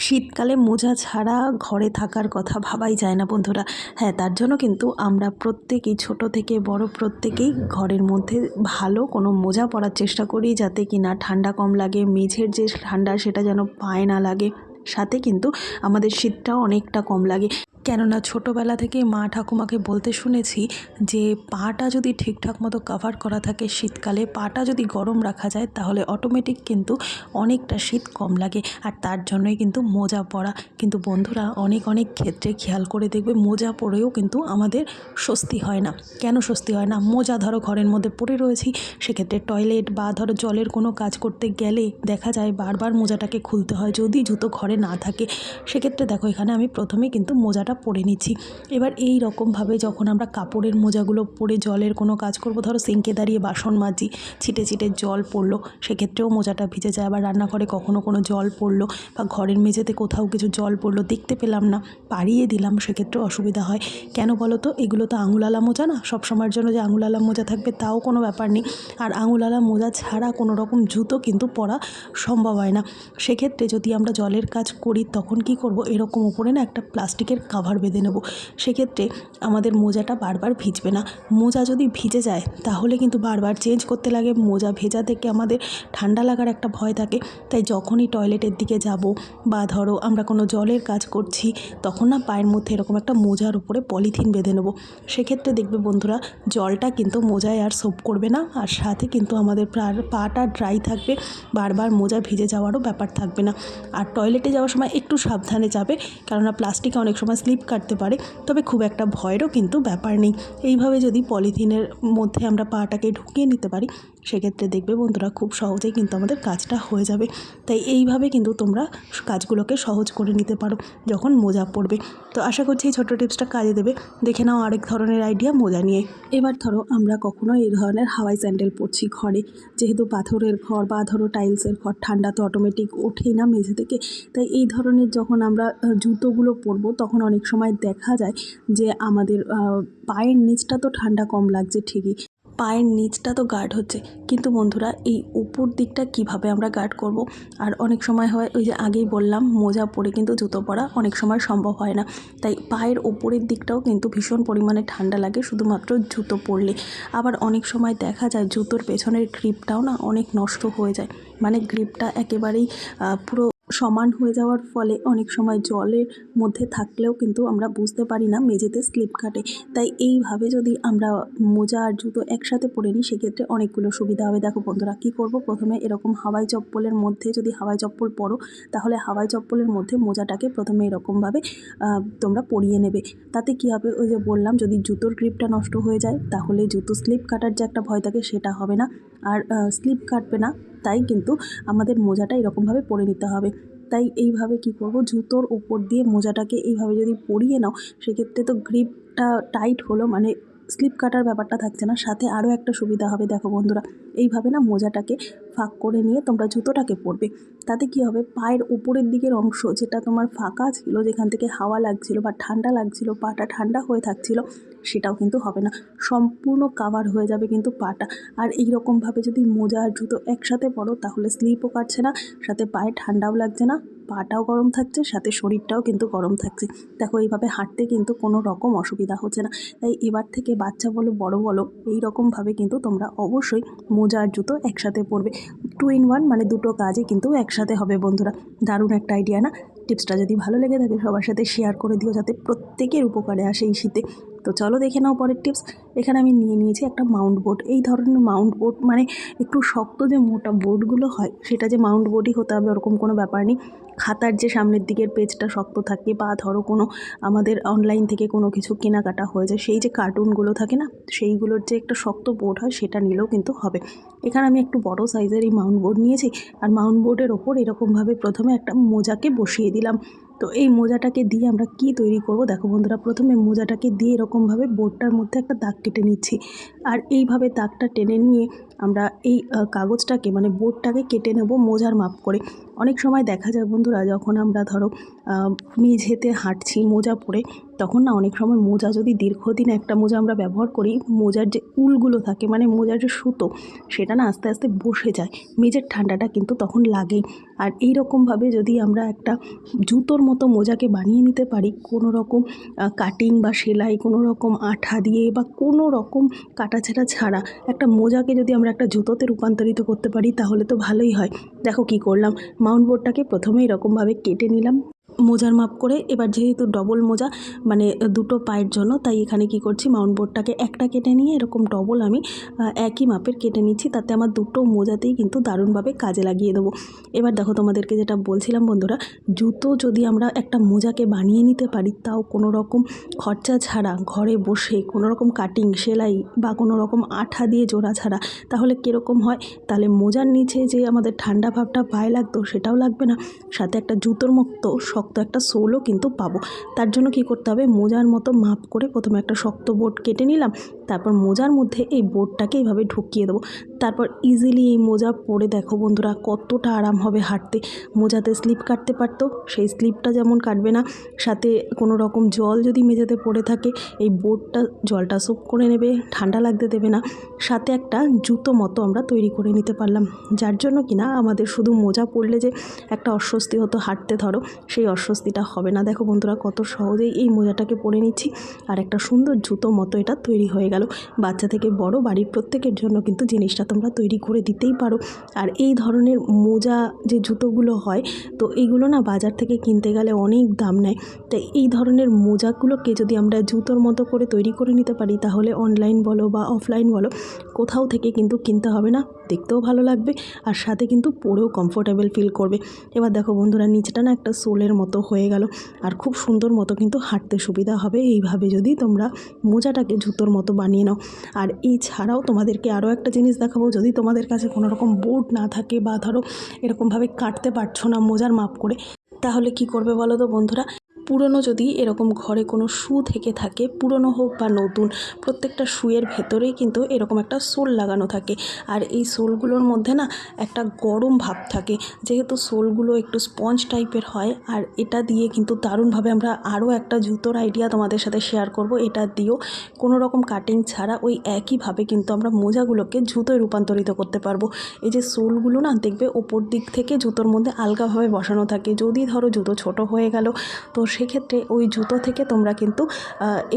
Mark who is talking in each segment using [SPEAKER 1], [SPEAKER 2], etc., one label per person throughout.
[SPEAKER 1] শীতকালে মোজা ছাড়া ঘরে থাকার কথা ভাবাই যায় না বন্ধুরা। হ্যাঁ তার জন্য কিন্তু আমরা প্রত্যেকেই, ছোট থেকে বড় প্রত্যেকেই ঘরের মধ্যে ভালো কোনো মোজা পরার চেষ্টা করি যাতে কি না ঠান্ডা কম লাগে, মেঝের যে ঠান্ডা সেটা যেন পায়ে না লাগে। সাথে কিন্তু আমাদের শীতটাও অনেকটা কম লাগে। কেননা ছোটোবেলা থেকে মা ঠাকুমাকে বলতে শুনেছি যে পাটা যদি ঠিকঠাক মতো কাভার করা থাকে শীতকালে, পাটা যদি গরম রাখা যায় তাহলে অটোমেটিক কিন্তু অনেকটা শীত কম লাগে আর তার জন্যই কিন্তু মোজা পরা। কিন্তু বন্ধুরা, অনেক অনেক ক্ষেত্রে খেয়াল করে দেখবে মোজা পরেও কিন্তু আমাদের স্বস্তি হয় না। কেন স্বস্তি হয় না? মোজা ধরো ঘরের মধ্যে পড়ে রয়েছি, সেক্ষেত্রে টয়লেট বা ধরো জলের কোনো কাজ করতে গেলে দেখা যায় বারবার মোজাটাকে খুলতে হয়। যদি জুতো ঘরে না থাকে, সেক্ষেত্রে দেখো এখানে আমি প্রথমে কিন্তু মোজাটা পরে নিচ্ছি। এবার এই রকমভাবে যখন আমরা কাপড়ের মোজাগুলো পরে জলের কোনো কাজ করব, ধরো সিঙ্কে দাঁড়িয়ে বাসন মাজি, ছিটে ছিটে জল পড়ল, সেক্ষেত্রেও মোজাটা ভিজে যায়। আবার রান্নাঘরে কখনো কোনো জল পড়ল বা ঘরের মেঝেতে কোথাও কিছু জল পড়ল, দেখতে পেলাম না, পাড়িয়ে দিলাম, সেক্ষেত্রেও অসুবিধা হয়। কেন বলো তো? এগুলো তো আঙুলালা মোজা না? সব সময়ের জন্য যে আঙুলালা মোজা থাকবে তাও কোনো ব্যাপার নেই। আর আঙুলালা মোজা ছাড়া কোনো রকম জুতো কিন্তু পরা সম্ভব হয় না। সেক্ষেত্রে যদি আমরা জলের কাজ করি, তখন কি করব? এরকম উপরে না একটা প্লাস্টিকের কাভার বেঁধে নেব। সেক্ষেত্রে আমাদের মোজাটা বারবার ভিজবে না। মোজা যদি ভিজে যায়, তাহলে কিন্তু বারবার চেঞ্জ করতে লাগে। মোজা ভেজা থেকে আমাদের ঠান্ডা লাগার একটা ভয় থাকে। তাই যখনই টয়লেটের দিকে যাব বা ধরো আমরা কোনো জলের কাজ করছি, তখন না পায়ের মধ্যে এরকম একটা মোজার উপরে পলিথিন বেঁধে নেব। সেক্ষেত্রে দেখবে বন্ধুরা, জলটা কিন্তু মোজায় আর সোপ করবে না। আর সাথে কিন্তু আমাদের পাটা ড্রাই থাকবে। বারবার মোজা ভিজে যাওয়ারও ব্যাপার থাকবে না। আর টয়লেটে যাওয়ার সময় একটু সাবধানে যাবে। কেননা প্লাস্টিকে অনেক সময় স্লিপ কাটতে পারে, তবে খুব একটা ভয়েরও কিন্তু ব্যাপার নেই। এইভাবে যদি পলিথিনের মধ্যে আমরা পাটাকে ঢুকিয়ে নিতে পারি সেক্ষেত্রে দেখবে বন্ধুরা খুব সহজেই কিন্তু আমাদের কাজটা হয়ে যাবে। তাই এইভাবে কিন্তু তোমরা কাজগুলোকে সহজ করে নিতে পারো যখন মোজা পড়বে তো আশা করছি এই ছোটো টিপসটা কাজে দেবে। দেখে নাও আরেক ধরনের আইডিয়া মোজা নিয়ে। এবার ধরো আমরা কখনো এই ধরনের হাওয়াই স্যান্ডেল পরছি ঘরে। যেহেতু পাথরের ঘর বা ধরো টাইলসের ঘর, ঠান্ডা তো অটোমেটিক ওঠেই না মেঝে থেকে। তাই এই ধরনের যখন আমরা জুতোগুলো পরবো তখন অনেক সময় দেখা যায় যে আমাদের পায়ের নিচটা তো ঠান্ডা কম লাগছে ঠিকই। পায়ের নিচটা তো গার্ড হচ্ছে। কিন্তু বন্ধুরা, এই উপর দিকটা কীভাবে আমরা গার্ড করব? আর অনেক সময় হয়, ওই যে আগেই বললাম, মোজা পরে কিন্তু জুতো পরা অনেক সময় সম্ভব হয় না। তাই পায়ের ওপরের দিকটাও কিন্তু ভীষণ পরিমাণে ঠান্ডা লাগে, শুধুমাত্র জুতো পরলে। আবার অনেক সময় দেখা যায়, জুতোর পেছনের গ্রিপটাও না অনেক নষ্ট হয়ে যায়। মানে গ্রিপটা একেবারেই পুরো সমান হয়ে যাওয়ার ফলে অনেক সময় জলের মধ্যে থাকলেও কিন্তু আমরা বুঝতে পারি না মেঝেতে স্লিপ কাটে। তাই এইভাবে যদি আমরা মোজা আর জুতো একসাথে পরে নিই, সেক্ষেত্রে অনেকগুলো সুবিধা হবে। দেখো বন্ধুরা, কী করব? প্রথমে এরকম হাওয়াই চপ্পলের মধ্যে যদি হাওয়াই চপ্পল পরো, তাহলে হাওয়াই চপ্পলের মধ্যে মোজাটাকে প্রথমে এরকমভাবে তোমরা পরিয়ে নেবে। তাতে কী হবে? ওই যে বললাম, যদি জুতোর গ্রিপটা নষ্ট হয়ে যায়, তাহলে জুতো স্লিপ কাটার যে একটা ভয় থাকে, সেটা হবে না। আর স্লিপ কাটবে না। তাই কিন্তু আমাদের মোজাটা এরকমভাবে পরে নিতে হবে। তাই এইভাবে কি করব? জুতোর ওপর দিয়ে মোজাটাকে এইভাবে যদি পরিয়ে নাও, সেক্ষেত্রে তো গ্রিপটা টাইট হলো মানে স্লিপ কাটার ব্যাপারটা থাকছে না। সাথে আরও একটা সুবিধা হবে, দেখো বন্ধুরা। এইভাবে না মোজাটাকে ফাঁক করে নিয়ে তোমরা জুতোটাকে পরবে। তাতে কি হবে? পায়ের উপরের দিকের অংশ যেটা তোমার ফাঁকা ছিল, যেখান থেকে হাওয়া লাগছিল বা ঠান্ডা লাগছিল, পাটা ঠান্ডা হয়ে থাকছিল, সেটাও কিন্তু হবে না। সম্পূর্ণ কাভার হয়ে যাবে কিন্তু পাটা। আর এই রকমভাবে যদি মোজা আর জুতো একসাথে পরো, তাহলে স্লিপও কাটছে না, সাথে পায়ে ঠান্ডাও লাগছে না, পাটাও গরম থাকছে, সাথে শরীরটাও কিন্তু গরম থাকছে। দেখো, এইভাবে হাঁটতে কিন্তু কোনো রকম অসুবিধা হচ্ছে না। তাই এবার থেকে বাচ্চা বলো, বড় বলো এই রকমভাবে কিন্তু তোমরা অবশ্যই মোজা আর জুতো একসাথে পরবে। টু ইন ওয়ান মানে দুটো কাজই কিন্তু একসাথে হবে বন্ধুরা। দারুণ একটা আইডিয়া না? টিপসটা যদি ভালো লেগে থাকে সবার সাথে শেয়ার করে দিও যাতে প্রত্যেকের উপকারে আসে এই শীতে। তো চলো দেখে নাও পরের টিপস। এখানে আমি নিয়ে নিয়েছি একটা মাউন্ট বোর্ড এই ধরনের মাউন্ট বোর্ড মানে একটু শক্ত যে মোটা বোর্ডগুলো হয়, সেটা যে মাউন্ট বোর্ডই হতে হবে, ওরকম কোনো ব্যাপার নেই। খাতার যে সামনের দিকের পেজটা শক্ত থাকে বা ধরো কোনো আমাদের অনলাইন থেকে কোনো কিছু কেনাকাটা হয়ে যায়, সেই যে কার্টুনগুলো থাকে না, সেইগুলোর যে একটা শক্ত বোর্ড হয়, সেটা নিলেও কিন্তু হবে। এখানে আমি একটু বড় সাইজের এই মাউন্ট বোর্ড নিয়েছি, আর মাউন্ট বোর্ডের ওপর এরকমভাবে প্রথমে একটা মোজাকে বসিয়ে দিলাম। তো এই মোজাটাকে দিয়ে আমরা কি তৈরি করব? দেখো বন্ধুরা, প্রথমে মোজাটাকে দিয়ে এরকমভাবে বোর্ডটার মধ্যে একটা দাগ কেটে নিচ্ছি। আর এইভাবে দাগটা টেনে নিয়ে আমরা এই কাগজটাকে মানে বোর্ডটাকে কেটে নেব মোজার মাপ করে। অনেক সময় দেখা যায় বন্ধুরা, যখন আমরা ধরো মেঝেতে হাঁটছি মোজা পরে, তখন না অনেক সময় মোজা যদি দীর্ঘদিন একটা মোজা আমরা ব্যবহার করি, মোজার যে উলগুলো থাকে মানে মোজার যে সুতো, সেটা না আস্তে আস্তে বসে যায়। মেঝের ঠান্ডাটা কিন্তু তখন লাগেই। আর এই রকমভাবে যদি আমরা একটা জুতোর মতো মোজাকে বানিয়ে নিতে পারি কোনো রকম কাটিং বা সেলাই কোনো রকম আঠা দিয়ে বা কোনো রকম কাটাছেঁড়া ছাড়া, একটা মোজাকে যদি আমরা একটা জুতোতে রূপান্তরিত করতে পারি, তাহলে তো ভালোই হয়। দেখো কি করলাম, মাউন্ট বোর্ডটাকে প্রথমে এরকমভাবে কেটে নিলাম। মোজার মাপ করে, এবার যেহেতু ডবল মোজা মানে দুটো পায়ের জন্য, তাই এখানে কি করছি মাউন্ট বোর্ডটাকে একটা কেটে নিয়ে, এরকম ডবল আমি একই মাপের কেটে নিচ্ছি, তাতে আমার দুটো মোজাতেই কিন্তু দারুণভাবে কাজে লাগিয়ে দেবো। এবার দেখো তোমাদেরকে যেটা বলছিলাম বন্ধুরা, জুতো যদি আমরা একটা মোজাকে বানিয়ে নিতে পারি, তাও কোনো রকম খরচা ছাড়া, ঘরে বসে, কোনো রকম কাটিং সেলাই বা কোনো রকম আঠা দিয়ে জোড়া ছাড়া, তাহলে কীরকম হয়? তাহলে মোজার নিচে যে আমাদের ঠান্ডা ভাবটা পায়ে লাগতো, সেটাও লাগবে না। সাথে একটা জুতোর মতো শক্ত একটা সোলও কিন্তু পাবো। তার জন্য কি করতে হবে? মোজার মতো মাপ করে প্রথমে একটা শক্ত বোর্ড কেটে নিলাম। তারপর মোজার মধ্যে এই বোর্ডটাকে এইভাবে ঢুকিয়ে দেবো। তারপর ইজিলি এই মোজা পরে দেখো বন্ধুরা, কতটা আরাম হবে হাঁটতে। মোজাতে স্লিপ কাটতে পারতো, সেই স্লিপটা যেমন কাটবে না, সাথে কোনো রকম জল যদি মেঝেতে পড়ে থাকে, এই বোর্ডটা জলটা সোপ করে নেবে, ঠান্ডা লাগতে দেবে না। সাথে একটা জুতো মতো আমরা তৈরি করে নিতে পারলাম, যার জন্য কিনা আমাদের শুধু মোজা পরলে যে একটা অস্বস্তি হতো হাঁটতে ধরো, সেই অস্বস্তিটা হবে না। দেখো বন্ধুরা, কত সহজেই এই মোজাটাকে পরে নিচ্ছি, আর একটা সুন্দর জুতো মতো এটা তৈরি হয়ে গেল। বাচ্চা থেকে বড় বাড়ির প্রত্যেকের জন্য কিন্তু জিনিসটা তোমরা তৈরি করে দিতেই পারো। আর এই ধরনের মোজা যে জুতোগুলো হয়, তো এইগুলো না বাজার থেকে কিনতে গেলে অনেক দাম নেয়। তাই এই ধরনের মোজাগুলোকে যদি আমরা জুতোর মতো করে তৈরি করে নিতে পারি, তাহলে অনলাইন বলো বা অফলাইন বলো, কোথাও থেকে কিন্তু কিনতে হবে না। দেখতেও ভালো লাগবে আর সাথে কিন্তু পরেও কমফোর্টেবল ফিল করবে। এবার দেখো বন্ধুরা, নিচটা না একটা সোলের মতো হয়ে গেল। আর খুব সুন্দর মতো কিন্তু হাঁটতে সুবিধা হবে। এইভাবে যদি তোমরা মোজাটাকে জুতোর মতো বানিয়ে নাও। আর এছাড়াও তোমাদেরকে আরও একটা জিনিস দেখাবো, যদি তোমাদের কাছে কোনো রকম বোর্ড না থাকে বা ধরো এরকমভাবে কাটতে পারছ না, মোজার মাপ করে, তাহলে কি করবে বলো তো বন্ধুরা? পুরনো যদি এরকম ঘরে কোনো শু থেকে থাকে, পুরনো হোক বা নতুন, প্রত্যেকটা শুয়ের ভেতরেই কিন্তু এরকম একটা সোল লাগানো থাকে। আর এই সোলগুলোর মধ্যে না একটা গরম ভাব থাকে। যেহেতু সোলগুলো একটু স্পঞ্জ টাইপের হয়, আর এটা দিয়ে কিন্তু দারুণভাবে আমরা আরও একটা জুতোর আইডিয়া তোমাদের সাথে শেয়ার করব। এটা দিয়েও কোনো রকম কাটিং ছাড়া ওই একইভাবে কিন্তু আমরা মোজাগুলোকে জুতোয় রূপান্তরিত করতে পারব। এই যে সোলগুলো না দেখবে ওপর দিক থেকে জুতোর মধ্যে আলগাভাবে বসানো থাকে। যদি ধরো জুতো ছোট হয়ে গেল, তো সেক্ষেত্রে ওই জুতো থেকে তোমরা কিন্তু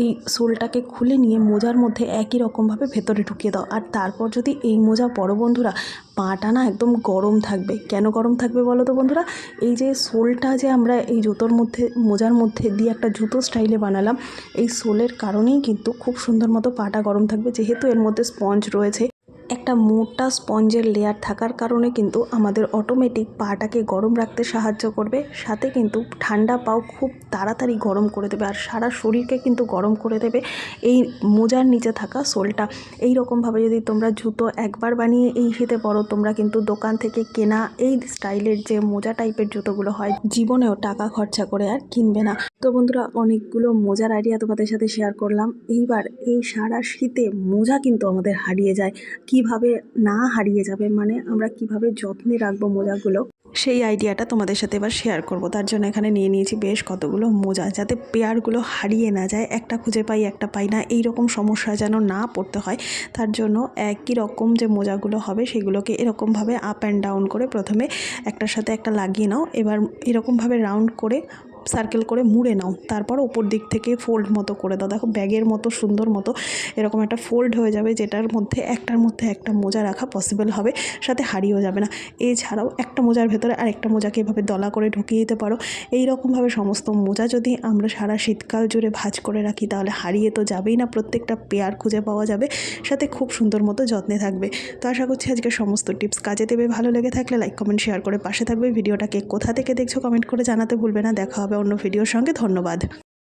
[SPEAKER 1] এই সোলটাকে খুলে নিয়ে মোজার মধ্যে একই রকমভাবে ভেতরে ঢুকিয়ে দাও। আর তারপর যদি এই মোজা পরো বন্ধুরা, পাটা না একদম গরম থাকবে। কেন গরম থাকবে বলো তো বন্ধুরা? এই যে সোলটা যে আমরা এই জুতোর মধ্যে, মোজার মধ্যে দিয়ে একটা জুতো স্টাইলে বানালাম, এই সোলের কারণেই কিন্তু খুব সুন্দর মতো পাটা গরম থাকবে। যেহেতু এর মধ্যে স্পঞ্জ রয়েছে একটা মোটা স্পঞ্জের লেয়ার থাকার কারণে কিন্তু আমাদের অটোমেটিক পাটাকে গরম রাখতে সাহায্য করবে। সাথে কিন্তু ঠান্ডা পাও খুব তাড়াতাড়ি গরম করে দেবে আর সারা শরীরকে কিন্তু গরম করে দেবে এই মোজার নিচে থাকা সোলটা। এই রকমভাবে যদি তোমরা জুতো একবার বানিয়ে এই শীতে পরো, তোমরা কিন্তু দোকান থেকে কেনা এই স্টাইলের যে মোজা টাইপের জুতোগুলো হয়, জীবনেও টাকা খরচা করে আর কিনবে না। তো বন্ধুরা, অনেকগুলো মোজার আইডিয়া তোমাদের সাথে শেয়ার করলাম। এইবার এই সারা শীতে মোজা কিন্তু আমাদের হারিয়ে যায়। কীভাবে না হারিয়ে যাবে মানে আমরা কীভাবে যত্নে রাখব মোজাগুলো, সেই আইডিয়াটা তোমাদের সাথে এবার শেয়ার করব। তার জন্য এখানে নিয়ে নিয়েছি বেশ কতগুলো মোজা, যাতে পেয়ারগুলো হারিয়ে না যায়, একটা খুঁজে পাই, একটা পাই না এই রকম সমস্যা যেন না পড়তে হয়। তার জন্য একই রকম যে মোজাগুলো হবে, সেগুলোকে এরকমভাবে আপ অ্যান্ড ডাউন করে প্রথমে একটার সাথে একটা লাগিয়ে নাও। এবার এরকমভাবে রাউন্ড করে সার্কেল করে মুড়ে নাও। তারপর ওপর দিক থেকে ফোল্ড মতো করে দাও। দেখো ব্যাগের মতো, সুন্দর মতো এরকম একটা ফোল্ড হয়ে যাবে যেটার মধ্যে, একটার মধ্যে একটা মোজা রাখা পসিবল হবে। সাথে হারিয়েও যাবে না। এছাড়াও একটা মোজার ভেতরে আরেকটা মোজাকে এভাবে দলা করে ঢুকিয়ে দিতে পারো। এই রকমভাবে সমস্ত মোজা যদি আমরা সারা শীতকাল জুড়ে ভাঁজ করে রাখি, তাহলে হারিয়ে তো যাবেই না। প্রত্যেকটা পেয়ার খুঁজে পাওয়া যাবে। সাথে খুব সুন্দর মতো যত্নে থাকবে। তো আশা করছি আজকে সমস্ত টিপস কাজে দেবে। ভালো লেগে থাকলে লাইক কমেন্ট শেয়ার করে পাশে থাকবে। ভিডিওটাকে কোথা থেকে দেখছ কমেন্ট করে জানাতে ভুলবে না। দেখা হবে অন্য ভিডিওর সঙ্গে ধন্যবাদ।